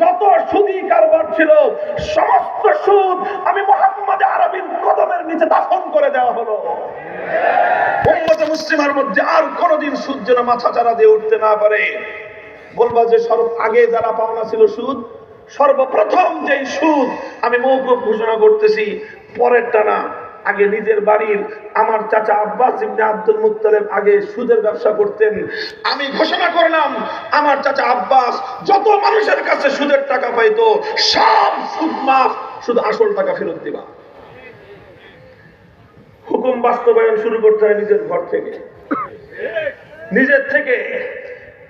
যত সুদী কারবার ছিল, সমস্ত সুদ আমি মোহাম্মদ আরবির কদমের নিচে দাফন করে দেওয়া হলো। উম্মতে মুসলিমার মধ্যে আর কোনোদিন সুদ যেন মাথা চারা দিয়ে উঠতে না পারে। বলবা যে সর্ব আগে যারা পাওনা ছিল সুদ, সর্বপ্রথম যেই সুদ আমি মৌকুব ঘোষণা করতেছি, পরেরটা না। আগে নিজের বাড়ির আমার চাচা আব্বাস ইবনে আব্দুল মুত্তালিব আগে সুদের ব্যবসা করতেন। আমি ঘোষণা করলাম, আমার চাচা আব্বাস যত মানুষের কাছে সুদের টাকা পাইতো, সব সুদ মাফ, শুধু আসল টাকা ফেরত দিবা। হুকুম বাস্তবায়ন শুরু করতে হয় নিজের ঘর থেকে। নিজের থেকে।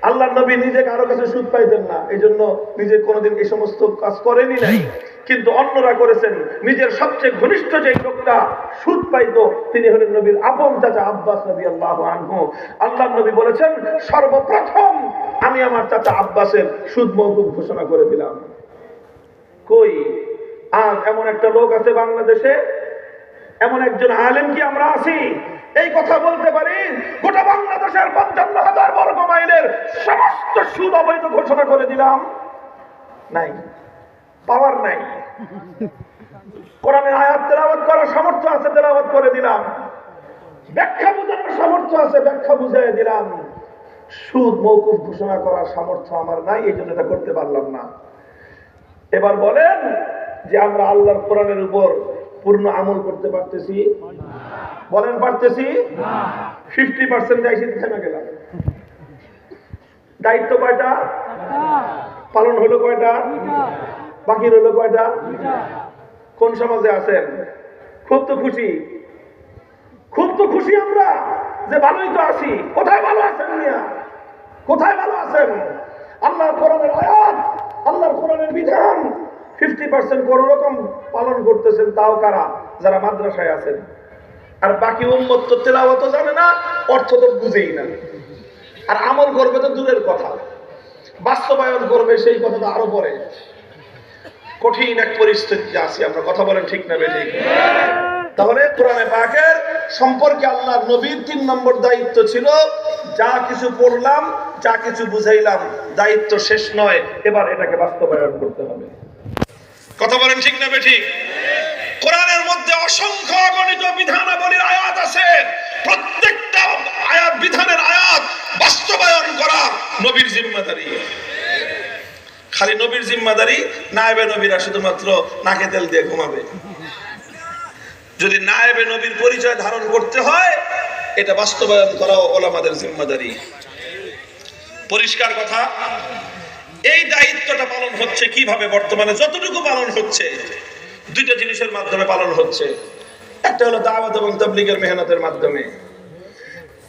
আল্লাহ নবী নিজে কারও কাছে সুদ পাইতেন না। এই জন্য নিজে কোনোদিন এই সমস্ত কাজ করেনি নাই। কিন্তু অন্যরা করেছেন। নিজের সবচেয়ে ঘনিষ্ঠ যে লোকটা সুদ পাইতো, তিনি হলেন নবীর আপন চাচা আব্বাস নবী আল্লাহ আনহু। আল্লাহ নবী বলেছেন, সর্বপ্রথম আমি আমার চাচা আব্বাসের সুদ মৌকুব ঘোষণা করে দিলাম। কই? আজ এমন একটা লোক আছে বাংলাদেশে এমন একজন আলেম কি আমরা আছি? এই কথা বলতে পারি, গোটা বাংলাদেশের পঞ্চান্ন হাজার বর্গ মাইলের সমস্ত সুদ অবৈধ ঘোষণা করে দিলাম। নাই, পাওয়ার নাই। কোরআনের আয়াত তেলাওয়াত করার সামর্থ্য আছে, তেলাওয়াত করে দিলাম। ব্যাখ্যা বোঝানোর সামর্থ্য আছে, ব্যাখ্যা বুঝাই দিলাম। সুদ মৌকুফ ঘোষণা করার সামর্থ্য আমার নাই, এই জন্য এটা করতে পারলাম না। এবার বলেন যে আমরা আল্লাহর কোরআনের উপর পূর্ণ আমল করতে পারতেছি। বলেন পারতেছি? ফিফটি পার্সেন্ট দায়িত্ব থেমে গেলাম। দায়িত্ব কয়টা? পালন হলো কয়টা? বাকি রইল কয়টা? কোন সমাজে আছেন? খুব তো খুশি। খুব তো খুশি আমরা যে ভালোই তো আছি। কোথায় ভালো আছেন মিয়া? কোথায় ভালো আছেন? আল্লাহর কোরআনের আয়াত, আল্লাহর কোরআনের বিধান। ফিফটি পার্সেন্ট কোন রকম পালন করতেছেন তাও কারা? যারা মাদ্রাসায় আছেন। আর বাকি উম্মত তো তেলাওয়াত জানে না, অর্থ তো বুঝেই না। আর আমল করবে তো দূরের কথা। বাস্তবায়ন করবে সেই কথা তো আরও পরে। কঠিন এক পরিস্থিতিতে আছি, আমরা কথা বলেন ঠিক না বেঠিক? তাহলে কোরআনে পাকের সম্পর্কে আল্লাহ নবীর তিন নম্বর দায়িত্ব ছিল, যা কিছু পড়লাম, যা কিছু বুঝাইলাম, দায়িত্ব শেষ নয়, এবার এটাকে বাস্তবায়ন করতে হবে। কথা বলেন ঠিক না বেঠিক? কোরআনের মধ্যে অসংখ্য অগণিত বিধানাবলীর আয়াত আছে। প্রত্যেকটা আয়াত বিধানের আয়াত বাস্তবায়ন করা নবীর জিম্মাদারি। খালি নবীর জিম্মাদারি নায়েবে নবীরা শুধুমাত্র নাকে তেল দিয়ে ঘুমাবে। যদি নায়েবে নবীর পরিচয় ধারণ করতে হয়, এটা বাস্তবায়ন করাও ওলামাদের জিম্মাদারি। পরিষ্কার কথা এই দায়িত্বটা পালন হচ্ছে কীভাবে বর্তমানে? যতটুকু পালন হচ্ছে, দুইটা জিনিসের মাধ্যমে পালন হচ্ছে। একটা হলো দাওয়াত এবং তবলিগের মেহনতের মাধ্যমে।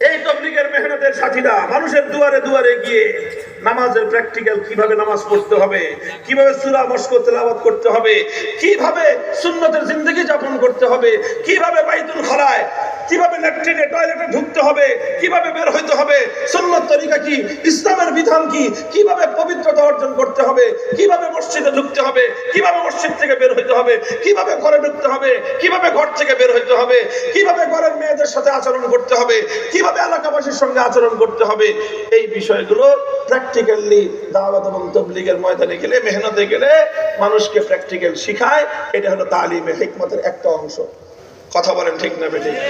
এই তবলিগের মেহনতের সাথীরা মানুষের দুয়ারে দুয়ারে গিয়ে নামাজের প্র্যাকটিক্যাল কীভাবে নামাজ পড়তে হবে, কীভাবে সূরা মস্ক তেলাওয়াত করতে হবে, কীভাবে সুন্নতের জিন্দগি যাপন করতে হবে, কীভাবে বাইতুল খলায়, কীভাবে ল্যাট্রিনে টয়লেটে ঢুকতে হবে? কীভাবে বের হইতে হবে? সুন্নত তরিকা কি? ইসলামের বিধান কি? কীভাবে পবিত্রতা অর্জন করতে হবে? কীভাবে মসজিদে ঢুকতে হবে? কীভাবে মসজিদ থেকে বের হইতে হবে? কীভাবে ঘরে ঢুকতে হবে? কীভাবে ঘর থেকে বের হইতে হবে? কীভাবে ঘরের মেয়েদের সাথে আচরণ করতে হবে? কীভাবে এলাকাবাসীর সঙ্গে আচরণ করতে হবে? এই বিষয়গুলো প্র্যাকটিক্যালি দাওয়াত এবং তবলিগের ময়দানে গেলে, মেহনতে গেলে মানুষকে প্র্যাকটিক্যাল শিখায়। এটা হলো তালিমে হিকমতের একটা অংশ। কথা বলেন ঠিক না বেঠিক?